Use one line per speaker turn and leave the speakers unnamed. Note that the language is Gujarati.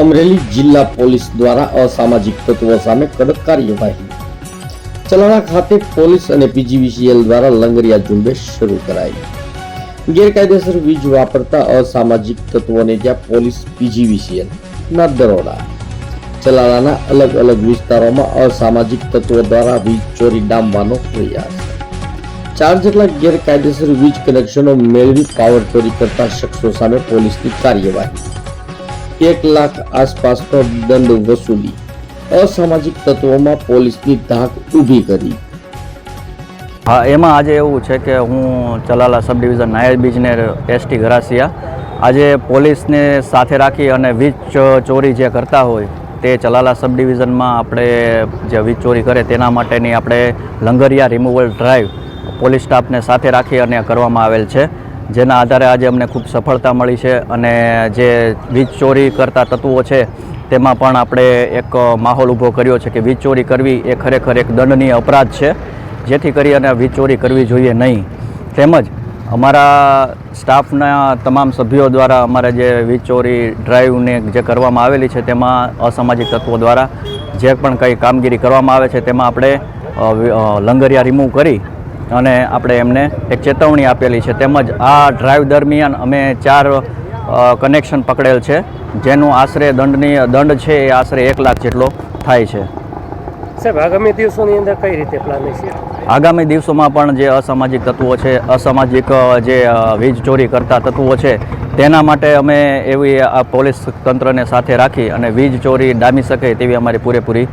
અમરેલી જિલ્લા પોલીસ દ્વારા અસામાજિક તત્વો સામે કડક કાર્યવાહી ચલાણા ખાતે પોલીસ અને પીજીવીસીએલ દ્વારા લંગરિયા ઝુંબેશ શરૂ કરાઈ. ગેરકાયદેસર વીજ વાપરતા અસામાજિક તત્વોને ત્યાં પોલીસ પીજીવીસીએલ ના દરોડા. ચલાણાના અલગ અલગ વિસ્તારોમાં અસામાજિક તત્વો દ્વારા વીજ ચોરી ડામવાનો પ્રયાસ. ચાર જેટલા ગેરકાયદેસર વીજ કનેક્શનો મેળવી પાવર ચોરી કરતા શખ્સો સામે પોલીસની કાર્યવાહી. એક લાખ આસપાસનો દંડ વસૂલી અસામાજિક તત્વોમાં પોલીસની ધાક ઊભી કરી.
હા, એમાં આજે એવું છે કે હું ચલાલા સબ ડિવિઝન નાયર બીજને એસટી ઘરાસિયા. આજે પોલીસને સાથે રાખી અને વીજ ચોરી જે કરતા હોય તે ચલાલા સબ ડિવિઝનમાં આપણે જે વીજ ચોરી કરે તેના માટેની આપણે લંગરિયા રિમૂવલ ડ્રાઈવ પોલીસ સ્ટાફને સાથે રાખી અને કરવામાં આવેલ છે. જેના આધારે આજે અમને ખૂબ સફળતા મળી છે અને જે વીજ ચોરી કરતા તત્વો છે, તેમાં પણ આપણે એક માહોલ ઊભો કર્યો છે કે વીજ ચોરી કરવી એ ખરેખર એક દંડનીય અપરાધ છે. જેથી કરી અને વીજ ચોરી કરવી જોઈએ નહીં. તેમજ અમારા સ્ટાફના તમામ સભ્યો દ્વારા અમારે જે વીજ ચોરી ડ્રાઈવને જે કરવામાં આવેલી છે તેમાં અસામાજિક તત્વો દ્વારા જે પણ કંઈ કામગીરી કરવામાં આવે છે તેમાં આપણે લંગરિયા રિમૂવ કરી અને આપણે એમને એક ચેતવણી આપેલી છે. તેમજ આ ડ્રાઈવ દરમિયાન અમે ચાર કનેક્શન પકડેલ છે. જેનું આશરે દંડની દંડ છે એ આશરે એક લાખ જેટલો થાય છે.
સાહેબ આગામી દિવસોની અંદર કઈ રીતે પ્લાન છે
આગામી દિવસોમાં પણ જે અસામાજિક તત્વો છે અસામાજિક જે વીજ ચોરી કરતા તત્વો છે તેના માટે અમે એવી આ પોલીસ તંત્રને સાથે રાખી અને વીજ ચોરી ડામી શકે તેવી અમારી પૂરેપૂરી